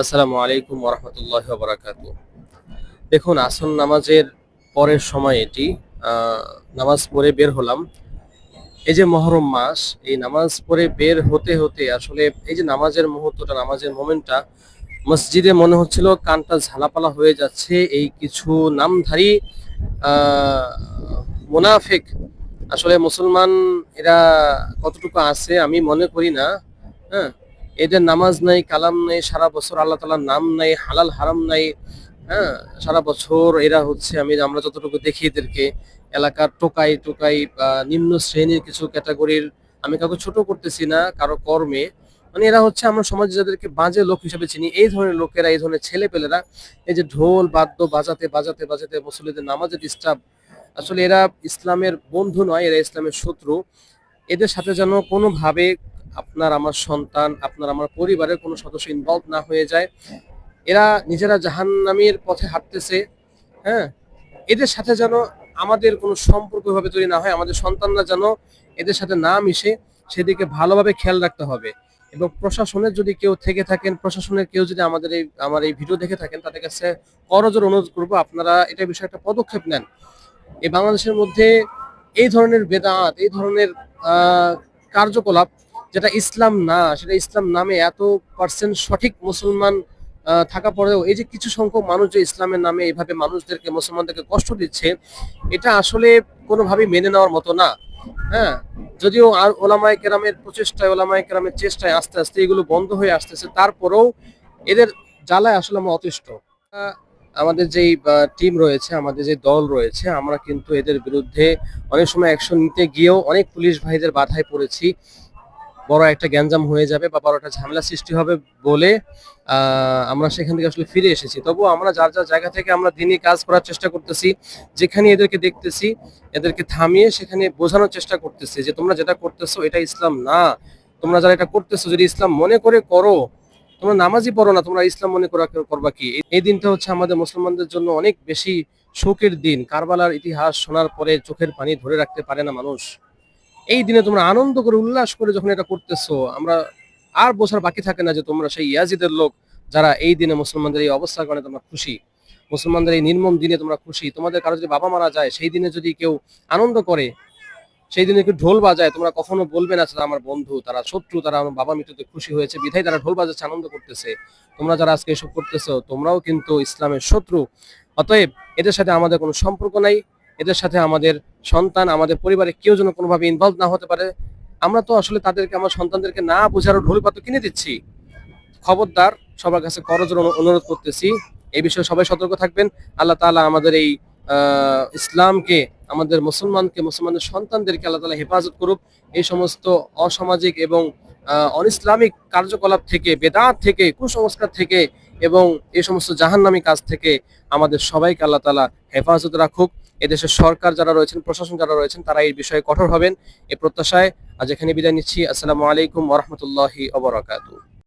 আসসালামু আলাইকুম ওরহমতুল্লাহ বরাকাত দেখুন আসন নামাজের পরের সময় এটি নামাজ পড়ে বের হলাম। এই যে মহরম মাস, এই নামাজ পড়ে বের হতে হতে আসলে এই যে নামাজের মুহূর্তটা, নামাজের মোমেন্টটা, মসজিদে মনে হচ্ছিল কানটা ঝালাপালা হয়ে যাচ্ছে, এই কিছু নামধারী মুনাফিক, আসলে মুসলমান এরা কতটুকু আছে আমি মনে করি না হ্যাঁ? এদের নামাজ নাই, কালাম নাই, সারা বছর আল্লাহ তালার নাম নাই, হালাল, হারাম নাই হ্যাঁ? সারা বছর এরা হচ্ছে, আমি, আমরা যতটুকু দেখি এদেরকে, এলাকার টোকাই টোকাই, বা নিম্ন শ্রেণির কিছু ক্যাটাগরির, আমি কাউকে ছোট করতেছি না, কারও কর্মে। মানে এরা হচ্ছে আমরা সমাজে যাদেরকে বাজে লোক হিসেবে চিনি, এই ধরনের লোকেরা, এই ধরনের ছেলে পেলেরা এই যে ঢোল, বাদ্য বাজাতে বাজাতে বাজাতে মুসলিদের নামাজে ডিস্টার্ব। আসলে এরা ইসলামের বন্ধু নয়, এরা ইসলামের শত্রু। এদের সাথে যেন কোনোভাবে আপনার আমার সন্তান, আপনার আমার পরিবারের কোনো সদস্য ইনভলভ না হয়ে যায়। এরা নিজেরা জাহান্নামীর পথে হাঁটতেছে হ্যাঁ? এদের সাথে যেন আমাদের কোনো সম্পর্ক ভাবে তৈরি না হয়, আমাদের সন্তানরা যেন এদের সাথে না মিশে, সেদিকে ভালোভাবে খেয়াল রাখতে হবে। এবং প্রশাসনের যদি কেউ থেকে থাকেন, প্রশাসনের কেউ যদি আমাদের এই, আমার এই ভিডিও দেখে থাকেন, তাদের কাছে করজোর অনুরোধ করব, আপনারা এটা বিষয়ে একটা পদক্ষেপ নেন। এই বাংলাদেশের মধ্যে এই ধরনের বেদাত, এই ধরনের কার্যকলাপ যেটা ইসলাম না, সেটা ইসলাম নামে এত পার্সেন্ট সঠিক মুসলমান থাকা পরেও এই যে কিছু সংখ্যক মানুষ যে ইসলামের নামে এইভাবে মানুষদেরকে, মুসলমানদেরকে কষ্ট দিচ্ছে, এটা আসলে কোনোভাবেই মেনে নেওয়ার মতো না। হ্যাঁ? যদিও আর ওলামায় কেরামের প্রচেষ্টায়, ওলামায় কেরামের চেষ্টায় আস্তে আস্তে এগুলো বন্ধ হয়ে আসতেছে, তারপরেও এদের জ্বালায় আসলে আমরা অতিষ্ঠ। আমাদের যেই টিম রয়েছে, আমাদের যে দল রয়েছে, আমরা কিন্তু এদের বিরুদ্ধে অনেক সময় অ্যাকশন নিতে গিয়েও অনেক পুলিশ ভাইদের বাধায় পড়েছি। বড় একটা গ্যাঞ্জাম হয়ে যাবে বা বড় একটা ঝামেলা সৃষ্টি হবে বলে আমরা সেখান থেকে আসলে ফিরে এসেছি। তবুও আমরা যার যার জায়গা থেকে আমরা দিনই কাজ করার চেষ্টা করতেছি যেখানে এদেরকে দেখতেছি, এদেরকে থামিয়ে সেখানে বোঝানোর চেষ্টা করতেছি যে তোমরা যেটা করতেছো এটা ইসলাম না। তোমরা যারা এটা করতেছো, যদি ইসলাম মনে করে করো, তোমরা নামাজই পড়ো না, তোমরা ইসলাম মনে করা করবা কি? এই- দিনটা হচ্ছে আমাদের মুসলমানদের জন্য অনেক বেশি শোকের দিন। কারবালার ইতিহাস শোনার পরে চোখের পানি ধরে রাখতে পারে না মানুষ। এই দিনে তোমরা আনন্দ করে, উল্লাস করে যখন এটা করতেছো, আমরা আর বোঝার বাকি থাকে না যে তোমরা সেই ইয়াজিদের লোক যারা এই দিনে মুসলমানদের এই অবস্থার কারণে তোমরা খুশি। মুসলমানদের এই নির্মম দিনে তোমরা খুশি। তোমাদের কারও যদি বাবা মারা যায়, সেই দিনে যদি কেউ আনন্দ করে, সেই দিনে কেউ ঢোল বাজায়, তোমরা কখনো বলবে না আমার বন্ধু, তারা শত্রু, তারা আমার বাবা মৃত্যুতে খুশি হয়েছে, বিধায় তারা ঢোল বাজাচ্ছে, আনন্দ করতেছে। তোমরা যারা আজকে এসব করতেছো, তোমরাও কিন্তু ইসলামের শত্রু। অতএব এদের সাথে আমাদের কোনো সম্পর্ক নাই, এদের সাথে আমাদের সন্তান আমাদের পরিবারে কেউ যেন কোনোভাবে ইনভলভ না হতে পারে আমরা তো আসলে তাদেরকে আমার সন্তানদেরকে না বোঝারও ঢোল পাত্র কিনে দিচ্ছি। খবরদার সবার কাছে করজোর অনুরোধ করতেছি এই বিষয়ে সবাই সতর্ক থাকবেন। আল্লাহ তাআলা আমাদের এই ইসলামকে আমাদের মুসলমানকে মুসলমানদের সন্তানদেরকে আল্লাহ তাআলা হেফাজত করুক। এই সমস্ত অসামাজিক এবং আহ, অনিসলামিক কার্যকলাপ থেকে বেদাত থেকে কুসংস্কার থেকে এবং এ সমস্ত জাহান্নামী কাজ থেকে আমাদের সবাইকে আল্লাহ তালা হেফাজত রাখুক। এদেশের সরকার যারা রয়েছেন, প্রশাসন যারা রয়েছেন, তারা এই বিষয়ে কঠোর হবেন। এ প্রত্যাশায় আজ এখানে বিদায় নিচ্ছি। আসসালামু আলাইকুম ওরহমতুল্লাহি অবরাকাতু